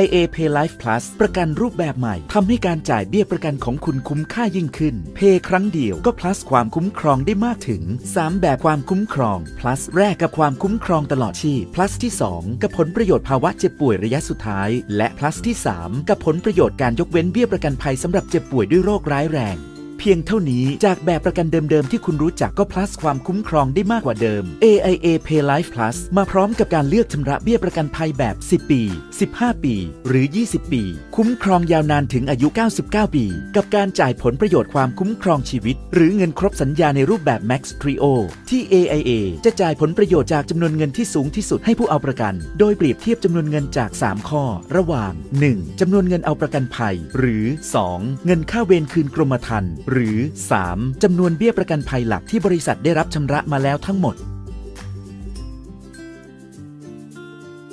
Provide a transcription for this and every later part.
AIA Pay Life Plus ประกันรูปแบบใหม่ทำให้การจ่ายเบี้ยประกันของคุณคุ้มค่ายิ่งขึ้น เพย์ครั้งเดียวก็ plus ความคุ้มครองได้มากถึง 3 แบบความคุ้มครอง plus แรกกับความคุ้มครองตลอดชีพ plus ที่ 2 กับผลประโยชน์ภาวะเจ็บป่วยระยะสุดท้าย และ plus ที่ 3 กับผลประโยชน์การยกเว้นเบี้ยประกันภัยสำหรับเจ็บป่วยด้วยโรคร้ายแรง เพียงเท่านี้จากแบบประกันเดิมๆ ที่คุณรู้จักก็ plus ความคุ้มครองได้มากกว่าเดิม AIA Pay Life Plus มาพร้อมกับการเลือกชำระเบี้ยประกันภัยแบบ 10 ปี 15 ปี หรือ 20 ปี คุ้มครองยาวนานถึงอายุ 99 ปี กับการจ่ายผลประโยชน์ความคุ้มครองชีวิต หรือเงินครบสัญญาในรูปแบบ Max Trio ที่ AIA จะจ่ายผลประโยชน์จากจำนวนเงินที่สูงที่สุดให้ผู้เอาประกัน โดยเปรียบเทียบจำนวนเงินจาก 3 ข้อ ระหว่าง 1. จำนวนเงินเอาประกันภัย หรือ 2. เงินค่าเวรคืนกรมธรรม์หรือ 3. จำนวนเบี้ยประกันภัยหลักที่บริษัทได้รับชำระมาแล้วทั้งหมด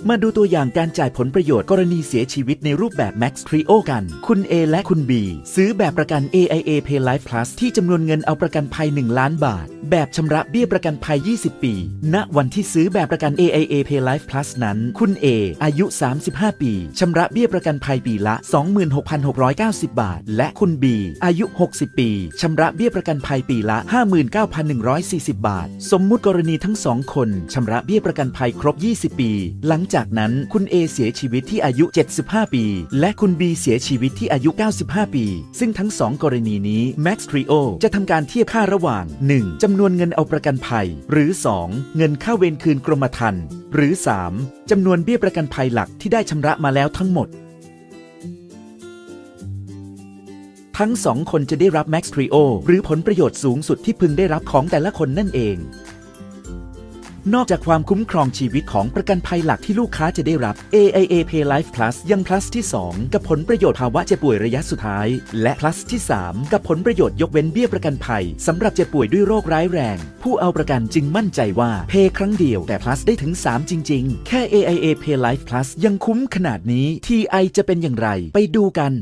มาดูตัวอย่างการจ่ายผลประโยชน์กรณีเสียชีวิตในรูปแบบ Max Trio กัน คุณ A และคุณ B ซื้อแบบประกัน AIA Pay Life Plus ที่จำนวนเงินเอาประกันภัย 1 ล้านบาท แบบชำระเบี้ยประกันภัย 20 ปี ณ วันที่ซื้อแบบประกัน AIA Pay Life Plus นั้น คุณ A อายุ 35 ปีชำระเบี้ยประกันภัยปีละ 26,690 บาท และคุณ B อายุ 60 ปีชำระเบี้ยประกันภัยปีละ 59,140 บาท สมมุติกรณีทั้งสองคนชำระเบี้ยประกันภัยครบ 20 ปี หลังจากากนั้นคุณ A เสียชีวิตที่อายุ 75 ปี และคุณ B เสียชีวิตที่อายุ 95 ปี ซึ่งทั้งสองกรณีนี้ Max Trio จะทำการเทียบค่าระหว่าง 1. จำนวนเงินเอาประกันภัย หรือ 2. เงินค่าเวรคืนกรมธรรม์หรือ 3. จำนวนเบี้ยประกันภัยหลักที่ได้ชำระมาแล้วทั้งหมดทั้งสองคนจะได้รับ Max Trio หรือผลประโยชน์สูงสุดที่พึงได้รับของแต่ละคนนั่นเอง นอกจากความคุ้มครองชีวิตของประกันภัยหลักที่ลูกค้าจะได้รับ AIA Pay Life Plus ยัง plus ที่ 2 กับผลประโยชน์ภาวะเจ็บป่วยระยะสุดท้าย และ plus ที่ 3 กับผลประโยชน์ยกเว้นเบี้ยประกันภัยสำหรับเจ็บป่วยด้วยโรคร้ายแรง ผู้เอาประกันจึงมั่นใจว่า เพย์ครั้งเดียวแต่ plus ได้ถึง 3 จริง ๆ แค่ AIA Pay Life Plus ยังคุ้มขนาดนี้ TI จะเป็นอย่างไร ไปดูกัน